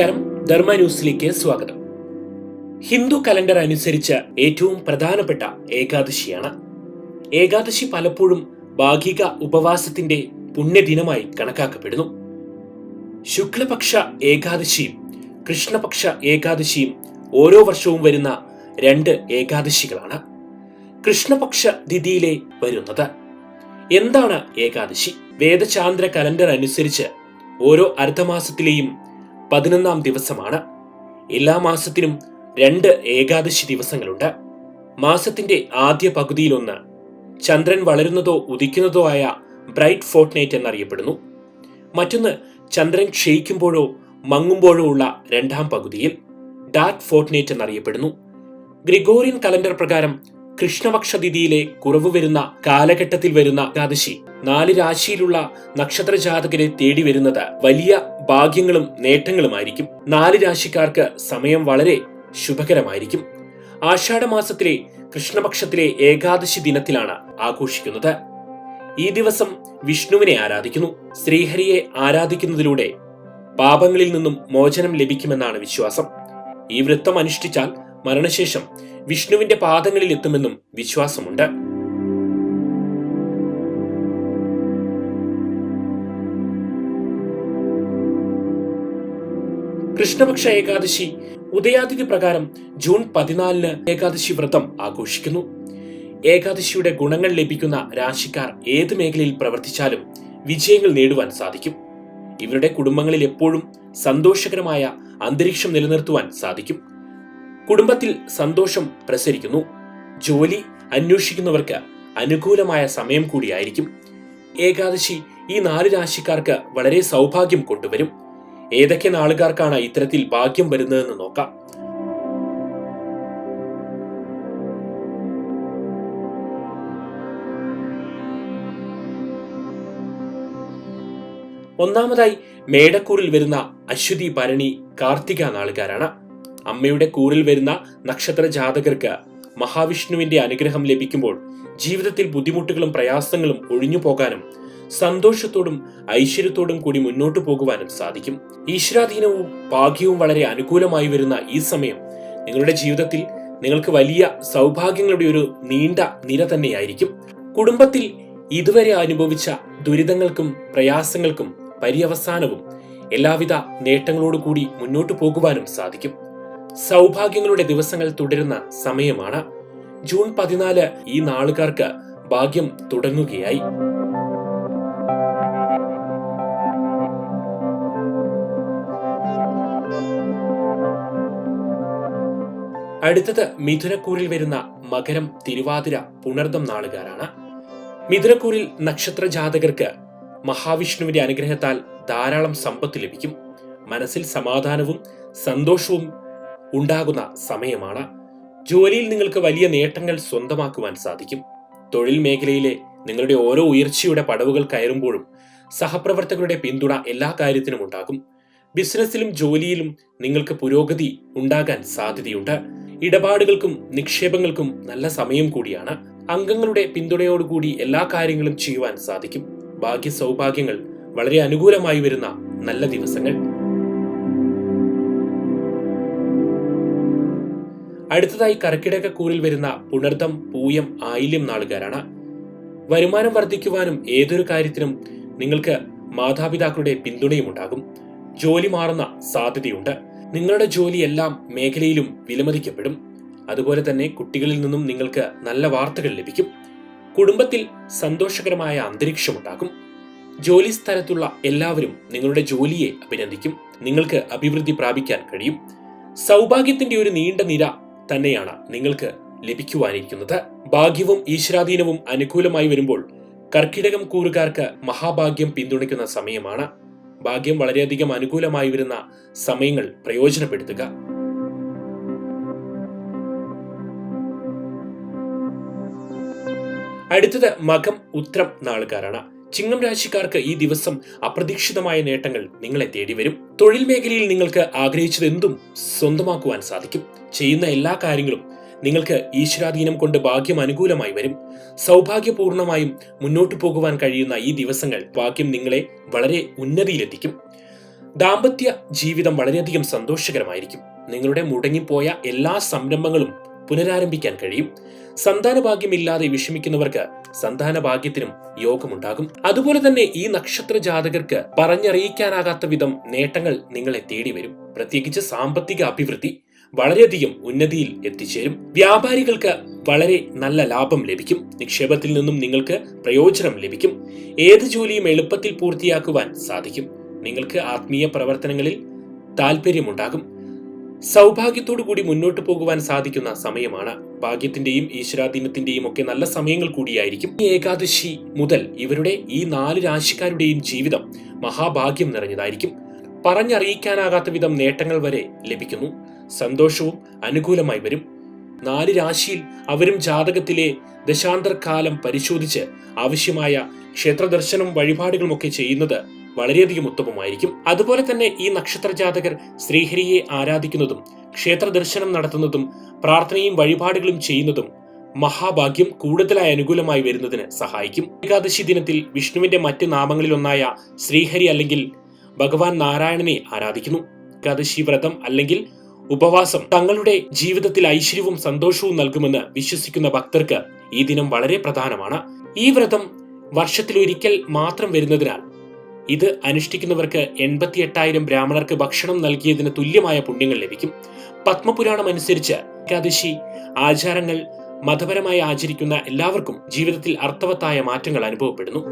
നമസ്കാരം. ധർമ്മ ന്യൂസിലേക്ക് സ്വാഗതം. ഹിന്ദു കലണ്ടർ അനുസരിച്ച് ഏറ്റവും പ്രധാനപ്പെട്ട ഏകാദശിയാണ്. ഏകാദശി പലപ്പോഴും ഭാഗിക ഉപവാസത്തിന്റെ പുണ്യദിനമായി കണക്കാക്കപ്പെടുന്നു. ശുക്ലപക്ഷ ഏകാദശിയും കൃഷ്ണപക്ഷ ഏകാദശിയും ഓരോ വർഷവും വരുന്ന രണ്ട് ഏകാദശികളാണ് കൃഷ്ണപക്ഷ തിഥിയിലെ വരുന്നത്. എന്താണ് ഏകാദശി? വേദചാന്ദ്ര കലണ്ടർ അനുസരിച്ച് ഓരോ അർദ്ധമാസത്തിലെയും പതിനൊന്നാം ദിവസമാണ്. എല്ലാ മാസത്തിനും രണ്ട് ഏകാദശി ദിവസങ്ങളുണ്ട്. മാസത്തിന്റെ ആദ്യ പകുതിയിലൊന്ന് ചന്ദ്രൻ വളരുന്നതോ ഉദിക്കുന്നതോ ആയ ബ്രൈറ്റ് ഫോർട്ട്നൈറ്റ് എന്നറിയപ്പെടുന്നു. മറ്റൊന്ന് ചന്ദ്രൻ ക്ഷയിക്കുമ്പോഴോ മങ്ങുമ്പോഴോ ഉള്ള രണ്ടാം പകുതിയിൽ. ഡാർക്ക് ഫോർട്ട്നൈറ്റ് എന്നറിയപ്പെടുന്നു. ഗ്രിഗോറിയൻ കലണ്ടർ പ്രകാരം കൃഷ്ണപക്ഷ തിഥിയിലെ കുറവ് വരുന്ന കാലഘട്ടത്തിൽ വരുന്ന ഏകാദശി നാല് രാശിയിലുള്ള നക്ഷത്ര ജാതകരെ തേടി വരുന്നത് വലിയ ഭാഗ്യങ്ങളും നേട്ടങ്ങളുമായിരിക്കും. നാല് രാശിക്കാർക്ക് സമയം വളരെ ശുഭകരമായിരിക്കും. ആഷാഢ മാസത്തിലെ കൃഷ്ണപക്ഷത്തിലെ ഏകാദശി ദിനത്തിലാണ് ആഘോഷിക്കുന്നത്. ഈ ദിവസം വിഷ്ണുവിനെ ആരാധിക്കുന്നു. ശ്രീഹരിയെ ആരാധിക്കുന്നതിലൂടെ പാപങ്ങളിൽ നിന്നും മോചനം ലഭിക്കുമെന്നാണ് വിശ്വാസം. ഈ വൃത്തം അനുഷ്ഠിച്ചാൽ മരണശേഷം വിഷ്ണുവിന്റെ പാദങ്ങളിൽ എത്തുമെന്നും വിശ്വാസമുണ്ട്. കൃഷ്ണപക്ഷ ഏകാദശി ഉദയാതിഥി പ്രകാരം ജൂൺ പതിനാലിന് ഏകാദശി വ്രതം ആഘോഷിക്കുന്നു. ഏകാദശിയുടെ ഗുണങ്ങൾ ലഭിക്കുന്ന രാശിക്കാർ ഏത് മേഖലയിൽ പ്രവർത്തിച്ചാലും വിജയങ്ങൾ നേടുവാൻ സാധിക്കും. ഇവരുടെ കുടുംബങ്ങളിൽ എപ്പോഴും സന്തോഷകരമായ അന്തരീക്ഷം നിലനിർത്തുവാൻ സാധിക്കും. കുടുംബത്തിൽ സന്തോഷം പ്രസരിക്കുന്നു. ജോലി അന്വേഷിക്കുന്നവർക്ക് അനുകൂലമായ സമയം കൂടിയായിരിക്കും. ഏകാദശി ഈ നാല് രാശിക്കാർക്ക് വളരെ സൗഭാഗ്യം കൊണ്ടുവരും. ഏതൊക്കെ നാളുകാർക്കാണ് ഇത്തരത്തിൽ ഭാഗ്യം വരുന്നതെന്ന് നോക്കാം. ഒന്നാമതായി മേടക്കൂറിൽ വരുന്ന അശ്വതി ഭരണി കാർത്തിക നാളുകാരാണ്. അമ്മയുടെ കൂറിൽ വരുന്ന നക്ഷത്ര ജാതകർക്ക് മഹാവിഷ്ണുവിന്റെ അനുഗ്രഹം ലഭിക്കുമ്പോൾ ജീവിതത്തിൽ ബുദ്ധിമുട്ടുകളും പ്രയാസങ്ങളും ഒഴിഞ്ഞു പോകാനും സന്തോഷത്തോടും ഐശ്വര്യത്തോടും കൂടി മുന്നോട്ടു പോകുവാനും സാധിക്കും. ഈശ്വരാധീനവും ഭാഗ്യവും വളരെ അനുകൂലമായി വരുന്ന ഈ സമയം നിങ്ങളുടെ ജീവിതത്തിൽ നിങ്ങൾക്ക് വലിയ സൗഭാഗ്യങ്ങളുടെ ഒരു നീണ്ട നിര തന്നെയായിരിക്കും. കുടുംബത്തിൽ ഇതുവരെ അനുഭവിച്ച ദുരിതങ്ങൾക്കും പ്രയാസങ്ങൾക്കും പര്യവസാനവും എല്ലാവിധ നേട്ടങ്ങളോടുകൂടി മുന്നോട്ടു പോകുവാനും സാധിക്കും. സൗഭാഗ്യങ്ങളുടെ ദിവസങ്ങൾ തുടരുന്ന സമയമാണ്. ജൂൺ പതിനാല് ഈ നാളുകാർക്ക് ഭാഗ്യം തുടങ്ങുകയായി. അടുത്തത് മിഥുനക്കൂറിൽ വരുന്ന മകരം തിരുവാതിര പുണർദം നാളുകാരാണ്. മിഥുനക്കൂറിൽ നക്ഷത്ര ജാതകർക്ക് മഹാവിഷ്ണുവിന്റെ അനുഗ്രഹത്താൽ ധാരാളം സമ്പത്ത് ലഭിക്കും. മനസ്സിൽ സമാധാനവും സന്തോഷവും ഉണ്ടാകുന്ന സമയമാണ്. ജോലിയിൽ നിങ്ങൾക്ക് വലിയ നേട്ടങ്ങൾ സ്വന്തമാക്കുവാൻ സാധിക്കും. തൊഴിൽ മേഖലയിലെ നിങ്ങളുടെ ഓരോ ഉയർച്ചയുടെ പടവുകൾ കയറുമ്പോഴും സഹപ്രവർത്തകരുടെ പിന്തുണ എല്ലാ കാര്യത്തിനും ഉണ്ടാകും. ബിസിനസ്സിലും ജോലിയിലും നിങ്ങൾക്ക് പുരോഗതി ഉണ്ടാകാൻ സാധ്യതയുണ്ട്. ഇടപാടുകൾക്കും നിക്ഷേപങ്ങൾക്കും നല്ല സമയം കൂടിയാണ്. അംഗങ്ങളുടെ പിന്തുണയോടുകൂടി എല്ലാ കാര്യങ്ങളും ചെയ്യുവാൻ സാധിക്കും. ഭാഗ്യ സൗഭാഗ്യങ്ങൾ വളരെ അനുകൂലമായി വരുന്ന നല്ല ദിവസങ്ങൾ. അടുത്തതായി കർക്കിടകക്കൂറിൽ വരുന്ന പുണർദം പൂയം ആയില്യം നാളുകാരാണ്. വരുമാനം വർദ്ധിക്കുവാനും ഏതൊരു കാര്യത്തിനും നിങ്ങൾക്ക് മാതാപിതാക്കളുടെ പിന്തുണയും ഉണ്ടാകും. ജോലി മാറുന്ന സാധ്യതയുണ്ട്. നിങ്ങളുടെ ജോലി എല്ലാം മേഖലയിലും വിലമതിക്കപ്പെടും. അതുപോലെ തന്നെ കുട്ടികളിൽ നിന്നും നിങ്ങൾക്ക് നല്ല വാർത്തകൾ ലഭിക്കും. കുടുംബത്തിൽ സന്തോഷകരമായ അന്തരീക്ഷമുണ്ടാകും ജോലി സ്ഥലത്തുള്ള എല്ലാവരും നിങ്ങളുടെ ജോലിയെ അഭിനന്ദിക്കും. നിങ്ങൾക്ക് അഭിവൃദ്ധി പ്രാപിക്കാൻ കഴിയും. സൗഭാഗ്യത്തിന്റെ ഒരു നീണ്ട നിര തന്നെയാണ് നിങ്ങൾക്ക് ലഭിക്കുവാനിരിക്കുന്നത്. ഭാഗ്യവും ഈശ്വരാധീനവും അനുകൂലമായി വരുമ്പോൾ കർക്കിടകം കൂറുകാർക്ക് മഹാഭാഗ്യം പിന്തുണയ്ക്കുന്ന സമയമാണ്. ഭാഗ്യം വളരെയധികം അനുകൂലമായി വരുന്ന സമയങ്ങൾ പ്രയോജനപ്പെടുത്തുക. അടുത്തത് മകം ഉത്രം നാളുകാരാണ്. ചിങ്ങം രാശിക്കാർക്ക് ഈ ദിവസം അപ്രതീക്ഷിതമായ നേട്ടങ്ങൾ നിങ്ങളെ തേടി വരും. തൊഴിൽ മേഖലയിൽ നിങ്ങൾക്ക് ആഗ്രഹിച്ചതെന്തും സ്വന്തമാക്കുവാൻ സാധിക്കും. ചെയ്യുന്ന എല്ലാ കാര്യങ്ങളും നിങ്ങൾക്ക് ഈശ്വരാധീനം കൊണ്ട് ഭാഗ്യം അനുകൂലമായി വരും. സൗഭാഗ്യപൂർണമായും മുന്നോട്ടു പോകുവാൻ കഴിയുന്ന ഈ ദിവസങ്ങൾ ഭാഗ്യം നിങ്ങളെ വളരെ ഉന്നതിയിലെത്തിക്കും. ദാമ്പത്യ ജീവിതം വളരെയധികം സന്തോഷകരമായിരിക്കും. നിങ്ങളുടെ മുടങ്ങിപ്പോയ എല്ലാ സംരംഭങ്ങളും പുനരാരംഭിക്കാൻ കഴിയും. സന്താനഭാഗ്യമില്ലാതെ വിഷമിക്കുന്നവർക്ക് സന്താനഭാഗ്യത്തിനും യോഗമുണ്ടാകും. അതുപോലെ തന്നെ ഈ നക്ഷത്ര ജാതകർക്ക് പറഞ്ഞറിയിക്കാനാകാത്ത വിധം നേട്ടങ്ങൾ നിങ്ങളെ തേടി വരും. പ്രത്യേകിച്ച് സാമ്പത്തിക അഭിവൃദ്ധി വളരെയധികം ഉന്നതിയിൽ എത്തിച്ചേരും. വ്യാപാരികൾക്ക് വളരെ നല്ല ലാഭം ലഭിക്കും. നിക്ഷേപത്തിൽ നിന്നും നിങ്ങൾക്ക് പ്രയോജനം ലഭിക്കും. ഏത് ജോലിയും എളുപ്പത്തിൽ പൂർത്തിയാക്കുവാൻ സാധിക്കും. നിങ്ങൾക്ക് ആത്മീയ പ്രവർത്തനങ്ങളിൽ താല്പര്യമുണ്ടാകും സൗഭാഗ്യത്തോടു കൂടി മുന്നോട്ട് പോകുവാൻ സാധിക്കുന്ന സമയമാണ്. ഭാഗ്യത്തിന്റെയും ഈശ്വരാധീനത്തിന്റെയും ഒക്കെ നല്ല സമയങ്ങൾ കൂടിയായിരിക്കും ഈ ഏകാദശി മുതൽ ഇവരുടെ ഈ നാല് രാശിക്കാരുടെയും ജീവിതം മഹാഭാഗ്യം നിറഞ്ഞതായിരിക്കും. പറഞ്ഞറിയിക്കാനാകാത്ത വിധം നേട്ടങ്ങൾ വരെ ലഭിക്കുന്നു. സന്തോഷവും അനുകൂലമായി വരും. നാല് രാശിയിൽ അവരും ജാതകത്തിലെ ദശാന്തരകാലം പരിശോധിച്ച് ആവശ്യമായ ക്ഷേത്രദർശനം വഴിപാടുകളുമൊക്കെ ചെയ്യുന്നത് വളരെയധികം ഉത്തമമായിരിക്കും. അതുപോലെ തന്നെ ഈ നക്ഷത്ര ജാതകർ ശ്രീഹരിയെ ആരാധിക്കുന്നതും ക്ഷേത്ര ദർശനം നടത്തുന്നതും പ്രാർത്ഥനയും വഴിപാടുകളും ചെയ്യുന്നതും മഹാഭാഗ്യം കൂടുതലായി അനുകൂലമായി വരുന്നതിന് സഹായിക്കും. ഏകാദശി ദിനത്തിൽ വിഷ്ണുവിന്റെ മറ്റ് നാമങ്ങളിലൊന്നായ ശ്രീഹരി അല്ലെങ്കിൽ ഭഗവാൻ നാരായണനെ ആരാധിക്കുന്നു. ഏകാദശി വ്രതം അല്ലെങ്കിൽ ഉപവാസം തങ്ങളുടെ ജീവിതത്തിൽ ഐശ്വര്യവും സന്തോഷവും നൽകുമെന്ന് വിശ്വസിക്കുന്ന ഭക്തർക്ക് ഈ ദിനം വളരെ പ്രധാനമാണ്. ഈ വ്രതം വർഷത്തിലൊരിക്കൽ മാത്രം വരുന്നതിനാൽ ഇത് അനുഷ്ഠിക്കുന്നവർക്ക് എൺപത്തി എട്ടായിരം ബ്രാഹ്മണർക്ക് ഭക്ഷണം നൽകിയതിന് തുല്യമായ പുണ്യങ്ങൾ ലഭിക്കും. പത്മപുരാണം അനുസരിച്ച് ഏകാദശി ആചാരങ്ങൾ മതപരമായി ആചരിക്കുന്ന എല്ലാവർക്കും ജീവിതത്തിൽ അർത്ഥവത്തായ മാറ്റങ്ങൾ അനുഭവപ്പെടുന്നു.